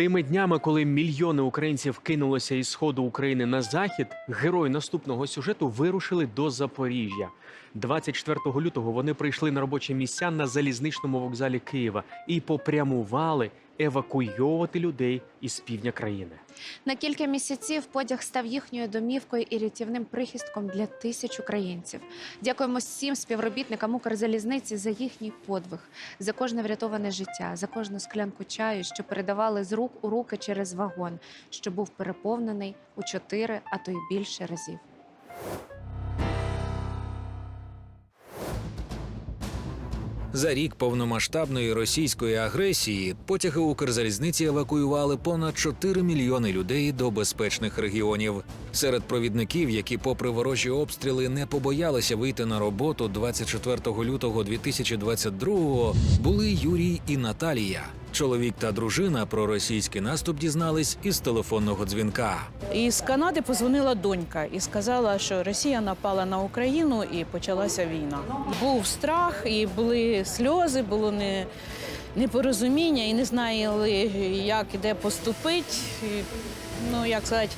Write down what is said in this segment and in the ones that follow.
Тими днями, коли мільйони українців кинулися із сходу України на захід, герої наступного сюжету вирушили до Запоріжжя. 24 лютого вони прийшли на робочі місця на залізничному вокзалі Києва і попрямували евакуйовувати людей із півдня країни. На кілька місяців потяг став їхньою домівкою і рятівним прихистком для тисяч українців. Дякуємо всім співробітникам Укрзалізниці за їхній подвиг, за кожне врятоване життя, за кожну склянку чаю, що передавали з рук у руки через вагон, що був переповнений у чотири, а то й більше разів. За рік повномасштабної російської агресії потяги Укрзалізниці евакуювали понад 4 мільйони людей до безпечних регіонів. Серед провідників, які, попри ворожі обстріли, не побоялися вийти на роботу 24 лютого 2022-го, були Юрій і Наталія. Чоловік та дружина про російський наступ дізнались із телефонного дзвінка. І з Канади позвонила донька і сказала, що Росія напала на Україну і почалася війна. Був страх, і були сльози, було не, непорозуміння, і не знали, як і де поступити. Ну, як сказати,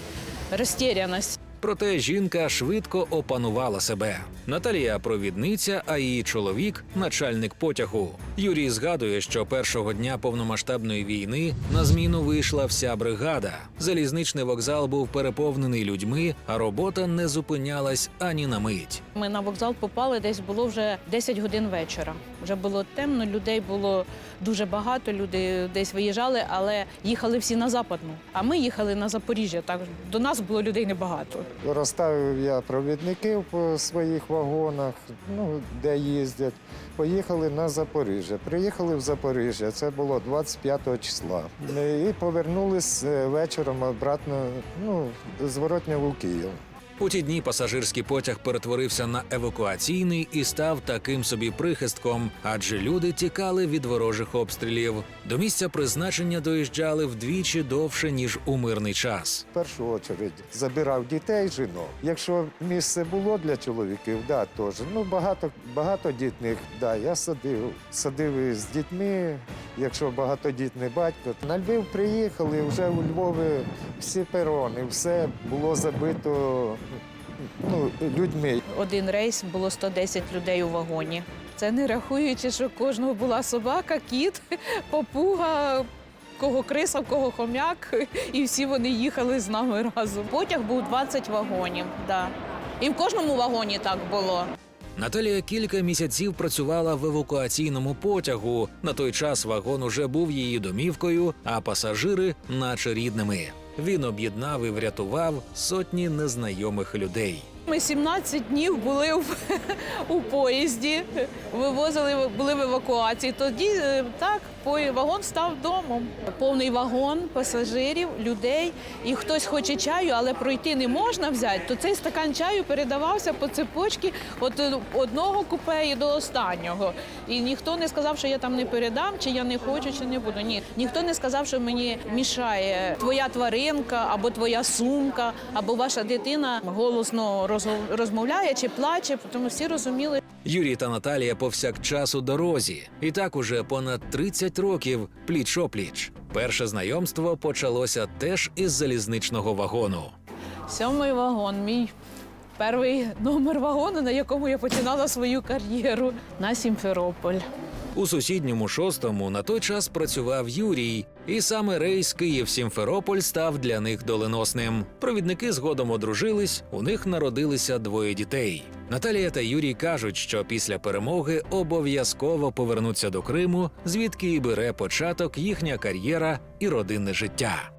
розтіряність. Проте жінка швидко опанувала себе. Наталія провідниця, а її чоловік начальник потягу. Юрій згадує, що першого дня повномасштабної війни на зміну вийшла вся бригада. Залізничний вокзал був переповнений людьми, а робота не зупинялась ані на мить. Ми на вокзал попали, десь було вже 10 годин вечора. Вже було темно, людей було дуже багато, люди десь виїжджали, але їхали всі на западну. А ми їхали на Запоріжжя. Так до нас було людей небагато. Розставив я провідників по своїх вагонах, ну, де їздять. Поїхали на Запоріжжя. Приїхали в Запоріжжя, це було 25 числа. І повернулись е, вечором обратно, ну, зворотня в Київ. У ті дні пасажирський потяг перетворився на евакуаційний і став таким собі прихистком, адже люди тікали від ворожих обстрілів. До місця призначення доїжджали вдвічі довше ніж у мирний час. В першу чергу забирав дітей, жінок. Якщо місце було для чоловіків, да, теж. Ну, багато, багатодітних, да, я садив. Садив із дітьми, якщо багатодітний батько. На Львів приїхали, вже у Львові всі перони, все було забито ну, людьми. Один рейс було 110 людей у вагоні. Це не рахуючи, що кожного була собака, кіт, попуга. Кого криса, в кого хомяк, і всі вони їхали з нами разом. Потяг був 20 вагонів. Да. І в кожному вагоні так було. Наталія кілька місяців працювала в евакуаційному потягу. На той час вагон уже був її домівкою, а пасажири, наче рідними. Він об'єднав і врятував сотні незнайомих людей. Ми 17 днів були в, у поїзді, вивозили, були в евакуації. Тоді е, так, вагон став домом. Повний вагон пасажирів, людей. І хтось хоче чаю, але пройти не можна взяти, то цей стакан чаю передавався по цепочці від одного купе і до останнього. І ніхто не сказав, що я там не передам, чи я не хочу, чи не буду. Ні, ніхто не сказав, що мені мішає твоя тваринка, або твоя сумка, або ваша дитина голосно розмовляє чи плаче, тому всі розуміли, Юрій та Наталія повсякчас у дорозі, і так уже понад 30 років пліч-опліч. Перше знайомство почалося теж із залізничного вагону. Сьомий вагон, мій перший номер вагону, на якому я починала свою кар'єру на Сімферополь. У сусідньому шостому на той час працював Юрій, і саме рейс Київ-Сімферополь став для них доленосним. Провідники згодом одружились, у них народилися двоє дітей. Наталія та Юрій кажуть, що після перемоги обов'язково повернуться до Криму, звідки і бере початок їхня кар'єра і родинне життя.